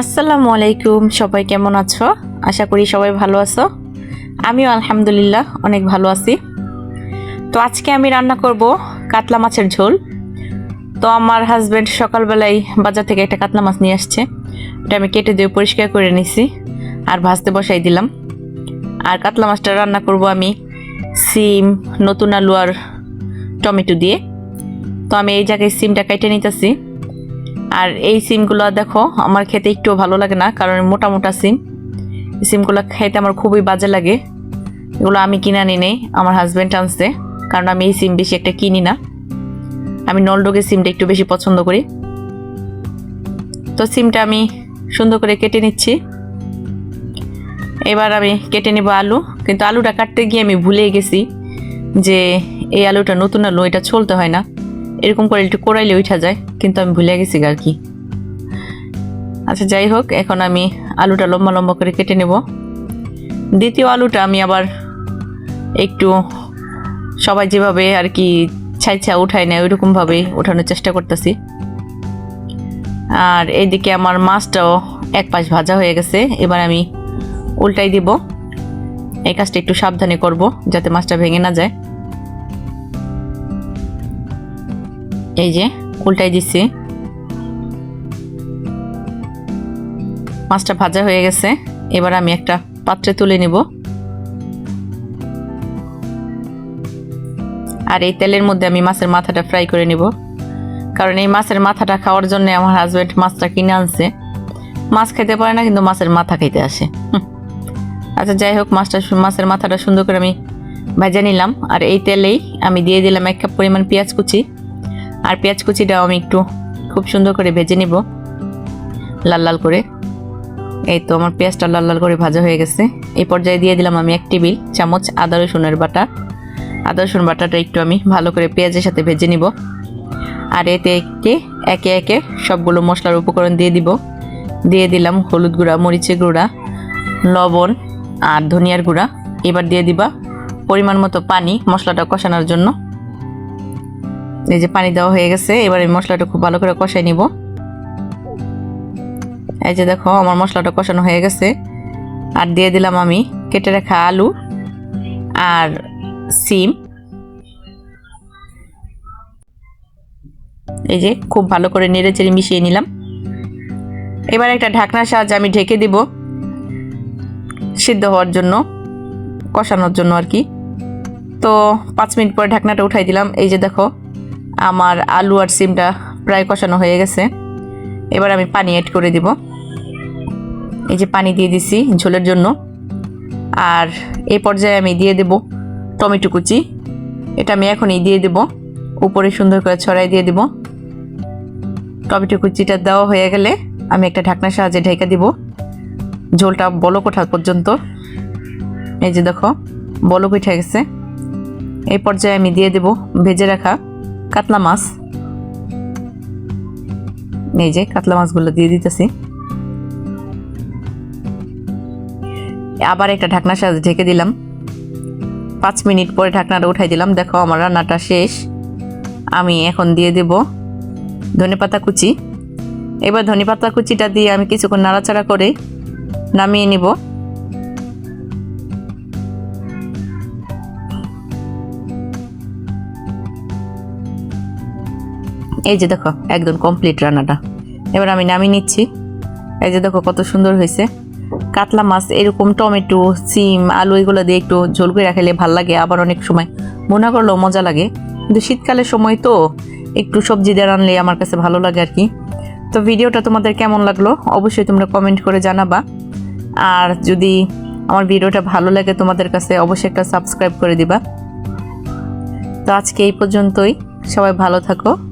আসসালামু আলাইকুম, সবাই কেমন আছো? আশা করি সবাই ভালো আছো। আমিও আলহামদুলিল্লাহ অনেক ভালো আছি। তো আজকে আমি রান্না করব কাতলা মাছের ঝোল। তো আমার হাজব্যান্ড সকালবেলায় বাজার থেকে একটা কাতলা মাছ নিয়ে আসছে। ওটা আমি কেটে দিয়ে পরিষ্কার করে নিছি আর ভাজতে বসাই দিলাম। আর কাতলা মাছটা রান্না করব আমি সিম, নতুন আলু আর টমেটো দিয়ে। তো আমি এই জায়গায় সিমটা কেটে নিতেছি। আর এই সিমগুলো দেখো, আমার খেতে একটু ভালো লাগে না, কারণ মোটা মোটা সিম। এই সিমগুলো খেতে আমার খুবই বাজে লাগে। এগুলো আমি কিনে আনি নেই, আমার হাজব্যান্ড আনছে, কারণ আমি এই সিম বেশি একটা কিনি না। আমি নলডোগের সিমটা একটু বেশি পছন্দ করি। তো সিমটা আমি সুন্দর করে কেটে নিচ্ছি। এবার আমি কেটে নেব আলু, কিন্তু আলুটা কাটতে গিয়ে আমি ভুলে গেছি যে এই আলুটা নতুন আলু, এটা চলতে হয় না। এরকম করে একটু কোড়াইলে উঠা যায়, কিন্তু আমি ভুলে গেছি আর কি। আচ্ছা যাই হোক, এখন আমি আলুটা লম্বা লম্বা করে কেটে নেব। দ্বিতীয় আলুটা আমি আবার একটু সবাই যেভাবে আর কি ছাই ছাইছা উঠায় নেয়, ওইরকমভাবে ওঠানোর চেষ্টা করতেছি। আর এইদিকে আমার মাছটাও এক পাশ ভাজা হয়ে গেছে, এবার আমি উল্টাই দিব। এই কাজটা একটু সাবধানে করব, যাতে মাছটা ভেঙে না যায়। এই যে উল্টাই দিচ্ছি মাছটা ভাজা হয়ে গেছে। এবার আমি একটা পাত্রে তুলে নিব। আর এই তেলের মধ্যে আমি মাছের মাথাটা ফ্রাই করে নিব। কারণ এই মাছের মাথাটা খাওয়ার জন্য আমার হাজব্যান্ড মাছটা কিনে আনছে। মাছ খেতে পারে না, কিন্তু মাছের মাথা খেতে আসে। আচ্ছা যাই হোক, মাছটা মাছের মাথাটা সুন্দর করে আমি ভেজে নিলাম। আর এই তেলেই আমি দিয়ে দিলাম এক কাপ পরিমাণ পেঁয়াজ কুচি। আর পেঁয়াজ কুচিটাও আমি একটু খুব সুন্দর করে ভেজে নিব। লাল লাল করে। এই তো আমার পেঁয়াজটা লাল লাল করে ভাজা হয়ে গেছে। এই পর্যায়ে দিয়ে দিলাম আমি এক টেবিল চামচ আদা, রসুনের বাটা। আদা, রসুন বাটাটা একটু আমি ভালো করে পেঁয়াজের সাথে ভেজে নিব। আর এতে একে একে একে সবগুলো মশলার উপকরণ দিয়ে দিব। দিয়ে দিলাম হলুদ গুঁড়া, মরিচের গুঁড়া, লবণ আর ধনিয়ার গুঁড়া। এবার দিয়ে দিবা পরিমাণ মতো পানি মশলাটা কষানোর জন্য। এই যে পানি দেওয়া হয়ে গেছে, এবার আমি মশলাটা খুব ভালো করে কষাই নিব। এই যে দেখো, আমার মশলাটা কষানো হয়ে গেছে। আর দিয়ে দিলাম আমি কেটে রাখা আলু আর সিম। এই যে খুব ভালো করে নেড়ে চেড়ে মিশিয়ে নিলাম। এবার একটা ঢাকনার সাহায্যে আমি ঢেকে দিব সিদ্ধ হওয়ার জন্য, কষানোর জন্য আর কি। তো পাঁচ মিনিট পরে ঢাকনাটা উঠাই দিলাম। এই যে দেখো আমার আলু আর সিমটা প্রায় কষানো হয়ে গেছে। এবার আমি পানি অ্যাড করে দিব। এই যে পানি দিয়ে দিছি ঝোলের জন্য। আর এই পর্যায়ে আমি দিয়ে দেব টমেটো কুচি। এটা আমি এখনই দিয়ে দেব। উপরে সুন্দর করে ছড়াই দিয়ে দেব। টমেটো কুচিটা দেওয়া হয়ে গেলে আমি একটা ঢাকনার সাহায্যে ঢেকে দিব। ঝোলটা বলক ওঠা পর্যন্ত। এই যে দেখো, বলক উঠে গেছে। এই পর্যায়ে আমি দিয়ে দেব ভেজে রাখা কাতলা মাছ। এই যে কাতলা মাছগুলো দিয়ে দিতেছি। আবার একটা ঢাকনার সাথে ঢেকে দিলাম। পাঁচ মিনিট পরে ঢাকনাটা উঠাই দিলাম। দেখো আমার রান্নাটা শেষ। আমি এখন দিয়ে দেব ধনেপাতা কুচি। এবার ধনেপাতা কুচিটা দিয়ে আমি কিছুক্ষণ নাড়াচাড়া করে নামিয়ে নিব। এই যে দেখো, একদম কমপ্লিট রান্নাটা। এবার আমি নামিয়ে নিচ্ছি। এই যে দেখো, কত সুন্দর হয়েছে। কাতলা মাছ, এরকম টমেটো, সিম, আলু, এগুলো দিয়ে একটু ঝোল করে রাখলে ভালো লাগে, আবার অনেক সময় মনে করলেও মজা লাগে। কিন্তু শীতকালের সময় তো একটু সবজি দিয়ে রানলে আমার কাছে ভালো লাগে আর কি। তো ভিডিওটা তোমাদের কেমন লাগল? অবশ্যই তোমরা কমেন্ট করে জানাবা। আর যদি আমার ভিডিওটা ভালো লাগে তোমাদের কাছে, অবশ্যই একটা সাবস্ক্রাইব করে দিবা। তো আজকে এই পর্যন্তই। সবাই ভালো থাকো।